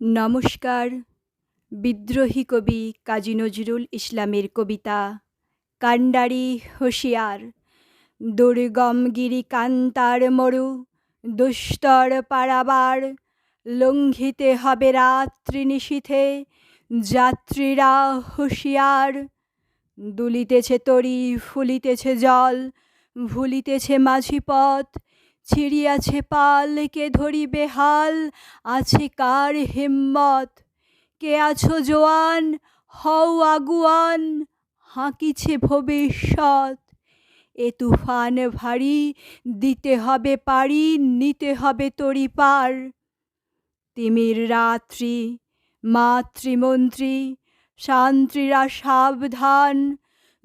নমস্কার। বিদ্রোহী কবি কাজী নজরুল ইসলামের কবিতা কান্ডারি হুঁশিয়ার। দুর্গম গিরি কান্তার মরু, দুস্তর পারাবার। লঙ্ঘিতে হবে রাত্রি নিশীথে, যাত্রীরা হুঁশিয়ার। দুলিতেছে তরি, ফুলিতেছে জল, ভুলিতেছে মাঝি পথ ছিড়িয়াছে পাল কে ধরিবে হাল, আছে কার হিম্মত? কে আছো জোয়ান? হও আগুয়ান, হাঁকিছে ভবিষ্যৎ। এ তুফান ভারী, দিতে হবে পারি, নিতে হবে তরি পার। তিমির রাত্রি, মাতৃমন্ত্রী, শান্ত্রীরা সাবধান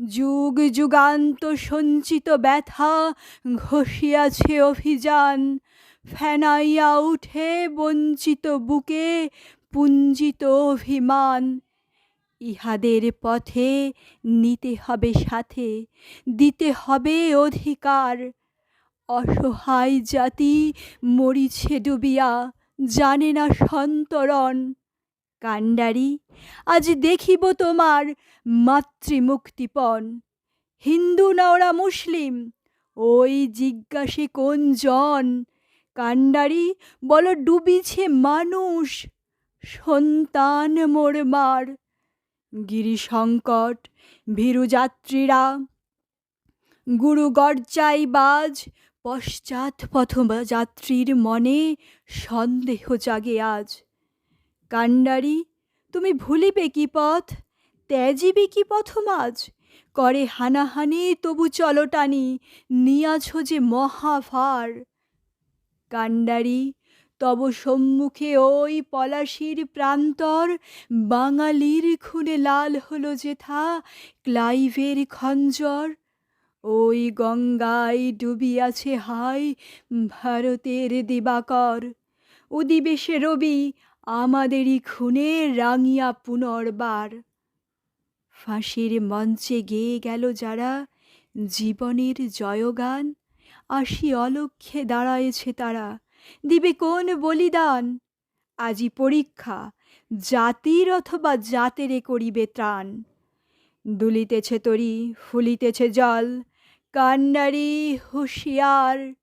যুগ যুগান্ত সঞ্চিত ব্যথা ঘষিয়াছে অভিযান। ফেনাইয়া উঠে বঞ্চিত বুকে পুঞ্জিত অভিমান। ইহাদের পথে নিতে হবে সাথে, দিতে হবে অধিকার। অসহায় জাতি মরিছে ডুবিয়া, জানে না সন্তরণ। কাণ্ডারি, আজ দেখিব তোমার মাতৃমুক্তিপণ। হিন্দু না ওরা মুসলিম? ওই জিজ্ঞাসে কোন জন? কাণ্ডারি, বল ডুবিছে মানুষ। সন্তান মোর মার। গিরিসংকট ভীরু যাত্রীরা গুরু গর্জাই বাজ। পশ্চাৎ পথ যাত্রীর মনে সন্দেহ জাগে আজ। কাণ্ডারি তুমি ভুলিবে কি পথ? ত্যাজিবে কি পথ মাঝ করে হানাহানি, তবু চলটানি নিয়াছ যে মহাভার। কাণ্ডারি তব সম্মুখে ওই পলাশির প্রান্তর, বাঙালির খুনে লাল হলো যেথা, ক্লাইভের খঞ্জর। ওই গঙ্গায় ডুবিয়াছে হাই, ভারতের দিবাকর। উদিবেশে রবি আমাদেরই খুনে রাঙিয়া পুনর্বার। ফাঁসির মঞ্চে গেয়ে গেল যারা, জীবনের জয়গান। আসি অলক্ষ্যে দাঁড়ায়েছে তারা। দিবে কোন বলিদান? আজি পরীক্ষা, জাতির অথবা জাতেরে করিবে ত্রাণ। দুলিতেছে তরি, ফুলিতেছে জল। কান্নারি হুঁশিয়ার